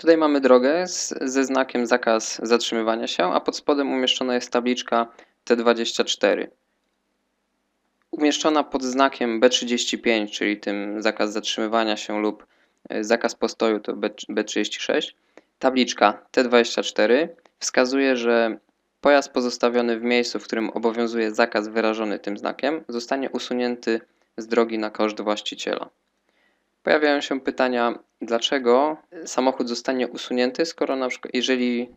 Tutaj mamy drogę z, ze znakiem zakaz zatrzymywania się, a pod spodem umieszczona jest tabliczka T24. Umieszczona pod znakiem B35, czyli tym zakaz zatrzymywania się lub e, zakaz postoju to B, B36. Tabliczka T24 wskazuje, że pojazd pozostawiony w miejscu, w którym obowiązuje zakaz wyrażony tym znakiem, zostanie usunięty z drogi na koszt właściciela. Pojawiają się pytania, dlaczego samochód zostanie usunięty, skoro na przykład, jeżeli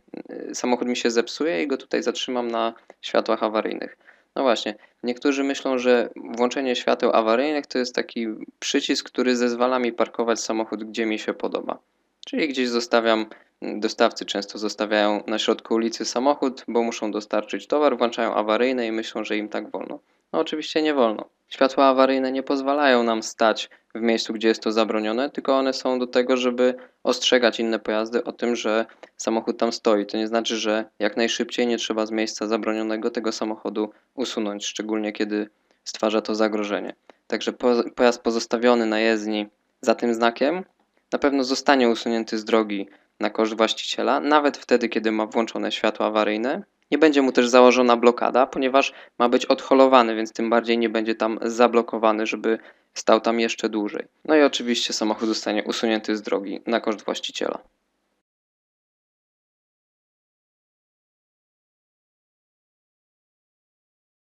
y, samochód mi się zepsuje i go tutaj zatrzymam na światłach awaryjnych. No właśnie, niektórzy myślą, że włączenie świateł awaryjnych to jest taki przycisk, który zezwala mi parkować samochód, gdzie mi się podoba. Czyli gdzieś zostawiam, dostawcy często zostawiają na środku ulicy samochód, bo muszą dostarczyć towar, włączają awaryjne i myślą, że im tak wolno. No oczywiście nie wolno. Światła awaryjne nie pozwalają nam stać w miejscu, gdzie jest to zabronione, tylko one są do tego, żeby ostrzegać inne pojazdy o tym, że samochód tam stoi. To nie znaczy, że jak najszybciej nie trzeba z miejsca zabronionego tego samochodu usunąć, szczególnie kiedy stwarza to zagrożenie. Także pojazd pozostawiony na jezdni za tym znakiem na pewno zostanie usunięty z drogi na koszt właściciela, nawet wtedy, kiedy ma włączone światła awaryjne nie będzie mu też założona blokada, ponieważ ma być odholowany, więc tym bardziej nie będzie tam zablokowany, żeby stał tam jeszcze dłużej. No i oczywiście samochód zostanie usunięty z drogi na koszt właściciela.